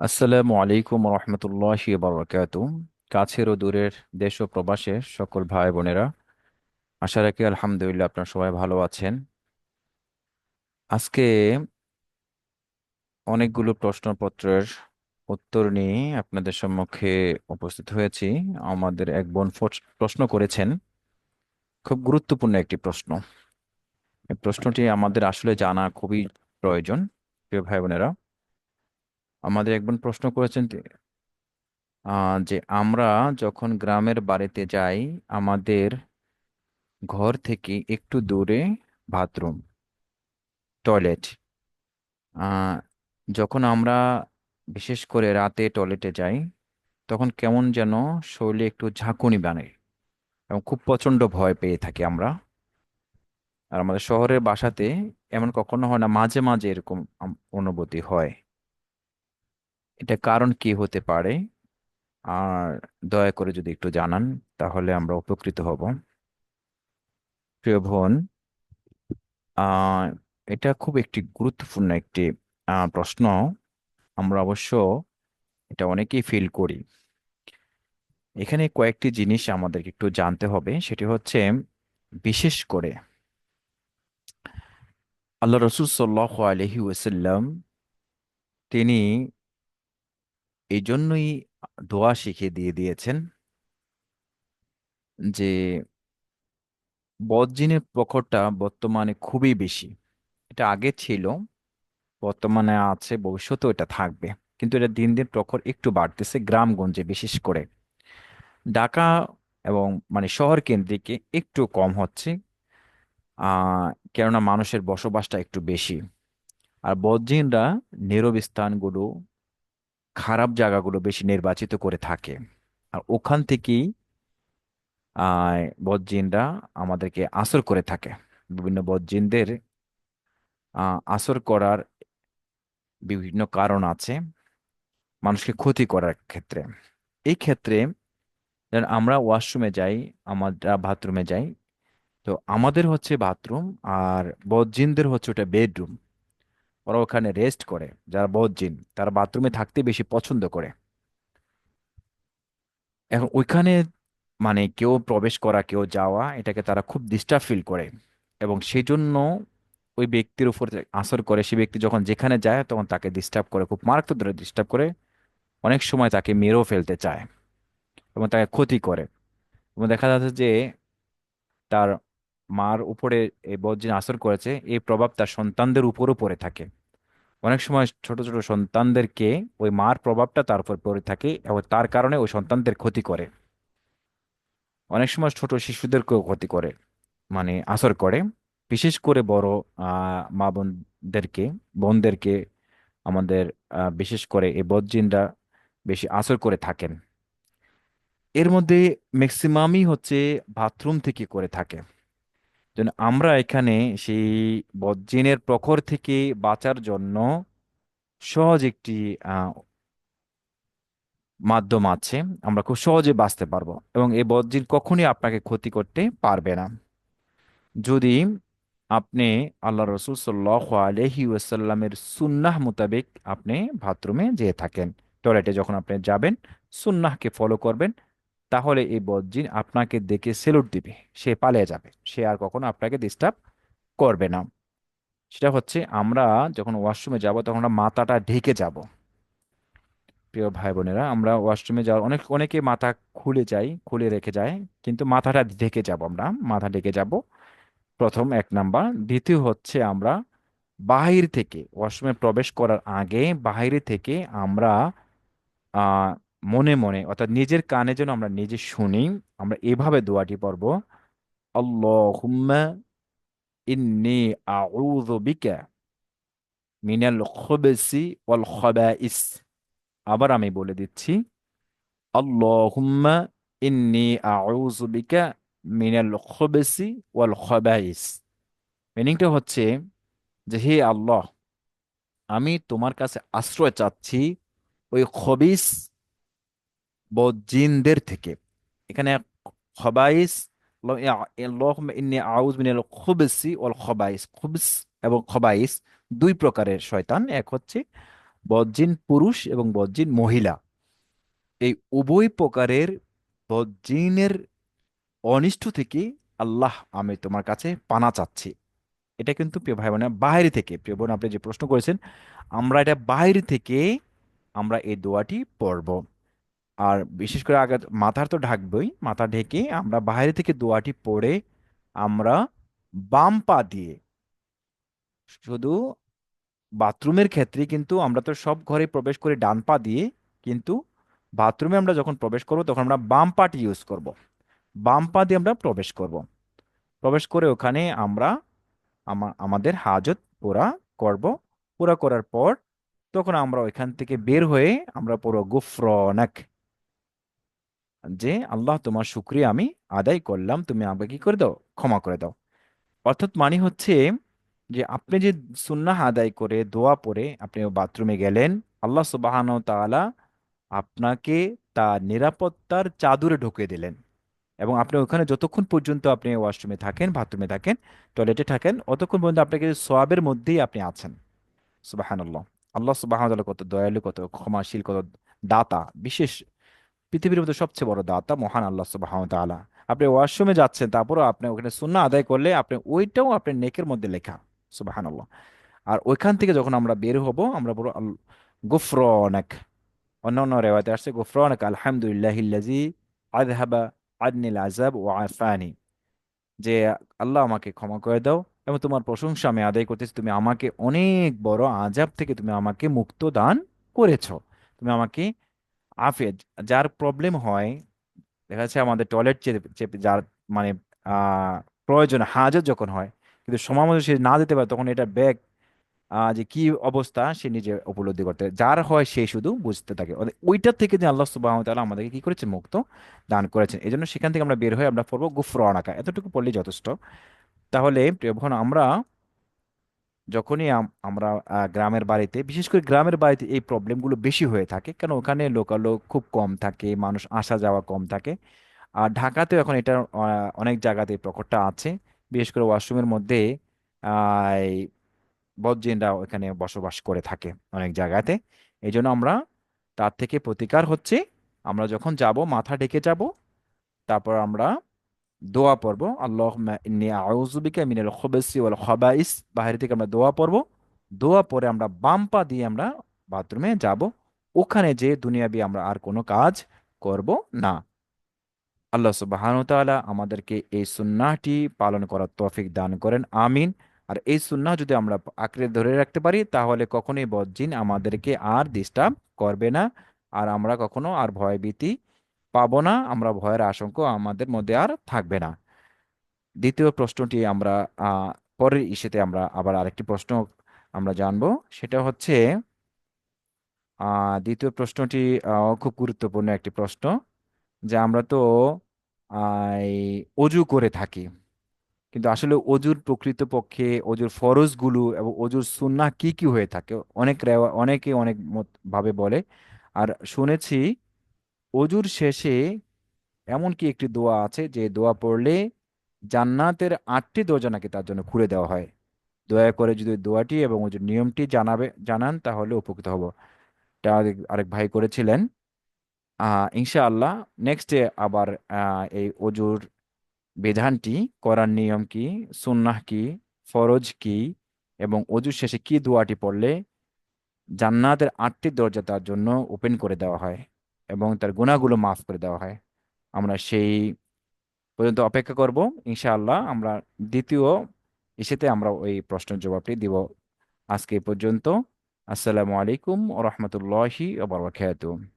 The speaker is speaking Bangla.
আসসালামু আলাইকুম রহমতুল্লাহি বারকাত কাছের ও দূরের দেশ ও প্রবাসের সকল ভাই বোনেরা, আশা রাখি আলহামদুলিল্লাহ আপনারা সবাই ভালো আছেন। আজকে অনেকগুলো প্রশ্নপত্রের উত্তর নিয়ে আপনাদের সম্মুখে উপস্থিত হয়েছি। আমাদের এক বোন প্রশ্ন করেছেন। খুব গুরুত্বপূর্ণ একটি প্রশ্ন। এই প্রশ্নটি আমাদের আসলে জানা খুবই প্রয়োজন, প্রিয় ভাই বোনেরা। আমাদের এক বোন প্রশ্ন করেছেন যে আমরা যখন গ্রামের বাড়িতে যাই, আমাদের ঘর থেকে একটু দূরে বাথরুম, টয়লেট যখন আমরা বিশেষ করে রাতে টয়লেটে যাই, তখন কেমন যেন শরীরে একটু ঝাঁকুনি বানে এবং খুব প্রচণ্ড ভয় পেয়ে থাকি আমরা। আর আমাদের শহরের বাসাতে এমন কখনো হয় না, মাঝে মাঝে এরকম অনুভূতি হয়। এটা কারণ কি হতে পারে? আর দয়া করে যদি একটু জানান, তাহলে আমরা উপকৃত হব। প্রিয় বোন এটা খুব একটি গুরুত্বপূর্ণ একটি প্রশ্ন। আমরা অবশ্য এটা অনেকেই ফিল করি। এখানে কয়েকটি জিনিস আমাদেরকে একটু জানতে হবে। সেটি হচ্ছে, বিশেষ করে আল্লাহ রসুল সাল্লাহ আলহি ওয়াসাল্লাম তিনি এই জন্যই দোয়া শিখিয়ে দিয়ে দিয়েছেন যে, বদজিনের প্রখরটা বর্তমানে খুবই বেশি। এটা আগে ছিল, বর্তমানে আছে, ভবিষ্যতেও এটা থাকবে। কিন্তু এটা দিন দিন প্রখর একটু বাড়তেছে গ্রামগঞ্জে বিশেষ করে। ঢাকা এবং মানে শহর কেন্দ্রিকে একটু কম হচ্ছে কেননা মানুষের বসবাসটা একটু বেশি। আর বদজিনরা নীরব স্থানগুলো খারাপ জায়গাগুলো বেশি নির্বাচিত করে থাকে। আর ওখান থেকেই বদজিনরা আমাদেরকে আসর করে থাকে। বিভিন্ন বদজিনদের আসর করার বিভিন্ন কারণ আছে মানুষকে ক্ষতি করার ক্ষেত্রে। এই ক্ষেত্রে আমরা ওয়াশরুমে যাই, আমরা বাথরুমে যাই, তো আমাদের হচ্ছে বাথরুম আর বদজিনদের হচ্ছে ওটা বেডরুম। ওরা ওখানে রেস্ট করে, যারা বদজিন তারা বাথরুমে থাকতে বেশি পছন্দ করে। এখন ওইখানে মানে কেউ প্রবেশ করা, কেউ যাওয়া, এটাকে তারা খুব ডিস্টার্ব ফিল করে। এবং সেই জন্য ওই ব্যক্তির উপর আসর করে, সে ব্যক্তি যখন যেখানে যায়, তখন তাকে ডিস্টার্ব করে, খুব মারাত্মক ধরে ডিস্টার্ব করে। অনেক সময় তাকে মেরেও ফেলতে চায় এবং তাকে ক্ষতি করে। এবং দেখা যাচ্ছে যে তার মার উপরে এই বজ্জিন আসর করেছে, এই প্রভাব তার সন্তানদের উপরও পড়ে থাকে। অনেক সময় ছোট ছোট সন্তানদেরকে ওই মার প্রভাবটা তার উপর পড়ে থাকে এবং তার কারণে ওই সন্তানদের ক্ষতি করে। অনেক সময় ছোট শিশুদেরকেও ক্ষতি করে মানে আসর করে। বিশেষ করে বড় মা বোনদেরকে বোনদেরকে আমাদের বিশেষ করে এই বদজিনরা বেশি আসর করে থাকেন। এর মধ্যে ম্যাক্সিমামই হচ্ছে বাথরুম থেকে করে থাকে। যেন আমরা এখানে সেই বদজিনের প্রখর থেকে বাঁচার জন্য সহজ একটি মাধ্যম আছে, আমরা খুব সহজে বাঁচতে পারব এবং এই বদজিন কখনই আপনাকে ক্ষতি করতে পারবে না। যদি আপনি আল্লাহ রসুল সাল্লাহ আলহি ওয়াসাল্লামের সুন্নাহ মোতাবেক আপনি বাথরুমে যেয়ে থাকেন, টয়লেটে যখন আপনি যাবেন, সুন্নাহকে ফলো করবেন তাহলে এই বদজিন আপনাকে দেখে সেলুট দিবে। সে পালিয়ে যাবে। সে আর কখনো আপনাকে ডিস্টার্ব করবে না। সেটা হচ্ছে আমরা যখন ওয়াশরুমে যাব তখন আমরা মাথাটা ঢেকে যাব। প্রিয় ভাই বোনেরা, আমরা ওয়াশরুমে যাওয়ার অনেক, অনেকে মাথা খুলে যাই খুলে রেখে যায়, কিন্তু মাথাটা ঢেকে যাব আমরা, মাথা ঢেকে যাব। প্রথম এক নাম্বার। দ্বিতীয় হচ্ছে আমরা বাহির থেকে ওয়াশরুমে প্রবেশ করার আগে বাহিরে থেকে আমরা মনে মনে, অর্থাৎ নিজের কানে যেন আমরা নিজে শুনি, আমরা এভাবে দোয়াটি পড়ব মিনাল ওয়াল খাবাইস। আবার আমি বলে দিচ্ছি মিনিংটা হচ্ছে যে, হে আল্লাহ, আমি তোমার কাছে আশ্রয় চাচ্ছি, ওই খবিস বজিনদের থেকে। এখানে খবাইস ইন্নী আউযু মিনাল খুবসি ওয়াল খবাইস। খুবস এবং খবাইস দুই প্রকারের শয়তান। এক হচ্ছে বদজিন পুরুষ এবং বদজিন মহিলা। এই উভয় প্রকারের বদজিনের অনিষ্ট থেকে আল্লাহ আমি তোমার কাছে পানা চাচ্ছি। এটা কিন্তু প্রিয় ভাই বোনেরা বাইরে থেকে। প্রিয় বোন, আপনি যে প্রশ্ন করেছেন, আমরা এটা বাইরে থেকে আমরা এই দোয়াটি পড়ব। আর বিশেষ করে আগে মাথার তো ঢাকবই, মাথা ঢেকে আমরা বাইরে থেকে দোয়াটি পড়ে আমরা বাম পা দিয়ে শুধু বাথরুমের ক্ষেত্রে কিন্তু আমরা তো সব ঘরে প্রবেশ করি ডান পা দিয়ে কিন্তু বাথরুমে আমরা যখন প্রবেশ করব তখন আমরা বাম পাটি ইউজ করব। বাম পা দিয়ে আমরা প্রবেশ করব। প্রবেশ করে ওখানে আমরা আমাদের হাজত পুরা করব। পুরা করার পর তখন আমরা ওইখান থেকে বের হয়ে আমরা পুরো গুফরনাক যে, আল্লাহ তোমার শুক্রিয়া আমি আদায় করলাম, তুমি আমাকে কি করে দাও? ক্ষমা করে দাও। অর্থাৎ মানে হচ্ছে যে, আপনি যে সুন্নাহ আদায় করে, দোয়া পরে আপনি বাথরুমে গেলেন, আল্লাহ সুবাহান তাআলা আপনাকে তার নিরাপত্তার চাদরে ঢুকিয়ে দিলেন এবং আপনি ওখানে যতক্ষণ পর্যন্ত আপনি ওয়াশরুমে থাকেন, বাথরুমে থাকেন, টয়লেটে থাকেন, অতক্ষণ পর্যন্ত আপনাকে সোয়াবের মধ্যেই আপনি আছেন। সুবাহানাল্লাহ। আল্লাহ সুবাহান কত দয়ালু, কত ক্ষমাশীল, কত দাতা, বিশেষ পৃথিবীর মধ্যে সবচেয়ে বড় দাতা মহান আল্লাহ সুবাহান তাআলা। আপনি ওয়াশরুমে যাচ্ছেন, তারপরও আপনি ওখানে সুন্নাহ আদায় করলে আপনি ওইটাও আপনার নেকের মধ্যে লেখা, সুবাহানাল্লাহ। আর ওইখান থেকে যখন আমরা বের হব, আমরা বলব আল- গুফরানাক। অন্য অন্য রেওয়াতে আসছে, গুফরানাক আলহামদুলিল্লাহিল্লাজি আযহাবা আদনিল আজাব ও আফানি। যে আল্লাহ আমাকে ক্ষমা করে দাও এবং তোমার প্রশংসা আমি আদায় করতেছি, তুমি আমাকে অনেক বড় আজাব থেকে তুমি আমাকে মুক্ত দান করেছ। তুমি আমাকে আফিয়া যার প্রবলেম হয়, দেখা যাচ্ছে আমাদের টয়লেট চেপে যার মানে প্রয়োজন, হাজত যখন হয়, কিন্তু সময় মতো সে না দিতে পারে, তখন এটা ব্যাগ যে কি অবস্থা, সে নিজে উপলব্ধি করতে যার হয় সে শুধু বুঝতে থাকে। অর্থাৎ ওইটার থেকে যে আল্লাহ সুবহানাহু ওয়া তাআলা আমাদেরকে কি করেছে? মুক্ত দান করেছেন। এই জন্য সেখান থেকে আমরা বের হয়ে আমরা পড়ব গুফরানাকা এতটুকু পড়লেই যথেষ্ট। তাহলে, প্রিয় আমরা যখনই আমরা গ্রামের বাড়িতে, বিশেষ করে গ্রামের বাড়িতে এই প্রবলেমগুলো বেশি হয়ে থাকে কারণ ওখানে লোকালোক খুব কম থাকে, মানুষ আসা যাওয়া কম থাকে। আর ঢাকাতেও এখন এটা অনেক জায়গাতে প্রকটটা আছে। বিশেষ করে ওয়াশরুমের মধ্যে বদজিনরা ওখানে বসবাস করে থাকে অনেক জায়গাতে। এই জন্য আমরা তার থেকে প্রতিকার হচ্ছে। আমরা যখন যাব, মাথা ঢেকে যাব, তারপর আমরা দোয়া পড়ব। আল্লাহ ইন্নী আউযু বিকা মিনাল খুবুসি ওয়াল খাবাইস। বাইরে থেকে আমরা দোয়া পড়ব। দোয়া পরে আমরা বাম পা দিয়ে আমরা বাথরুমে যাব। ওখানে যে দুনিয়াবি আমরা আর কোনো কাজ করব না। আল্লাহ তাআলা আমাদেরকে এই সুন্নাহটি পালন করার তৌফিক দান করেন। আমিন। আর এই সুন্নাহ যদি আমরা আঁকড়ে ধরে রাখতে পারি, তাহলে কখনোই বদজিন আমাদেরকে আর ডিস্টার্ব করবে না। আর আমরা কখনো আর ভয়ভীতি পাবো না, আমরা ভয়ের আশঙ্কা আমাদের মধ্যে আর থাকবে না। দ্বিতীয় প্রশ্নটি আমরা পরের ইস্যুতে আমরা আবার আরেকটি প্রশ্ন আমরা জানব। সেটা হচ্ছে দ্বিতীয় প্রশ্নটি খুব গুরুত্বপূর্ণ একটি প্রশ্ন, যে আমরা তো অজু করে থাকি। কিন্তু আসলে অজুর প্রকৃতপক্ষে অজুর ফরজগুলো এবং অজুর সুন্নাহ কি কি হয়ে থাকে? অনেক অনেকে অনেক ভাবে বলে। আর শুনেছি অজুর শেষে এমন কি একটি দোয়া আছে, যে দোয়া পড়লে জান্নাতের আটটি দরজা নাকি তার জন্য খুলে দেওয়া হয়। দয়া করে যদি দোয়াটি এবং যে নিয়মটি জানাবে, জানান, তাহলে উপকৃত হব। এটা আরেক ভাই করেছিলেন। ইনশাআল্লাহ নেক্সটে আবার এই অজুর বিধানটি, করার নিয়ম কি, সুন্নাহ কি, ফরজ কি, এবং অজুর শেষে কি দোয়াটি পড়লে জান্নাতের আটটি দরজা তার জন্য ওপেন করে দেওয়া হয়। এবং তার গুণাগুলো মাফ করে দেওয়া হয়। আমরা সেই পর্যন্ত অপেক্ষা করব। ইনশাআল্লাহ আমরা দ্বিতীয় ইসেতে আমরা ওই প্রশ্নের জবাবটি দিব। আজকে পর্যন্ত। আসসালামু আলাইকুম ও রহমতুল্লাহি ওয়া বারাকাতুহু।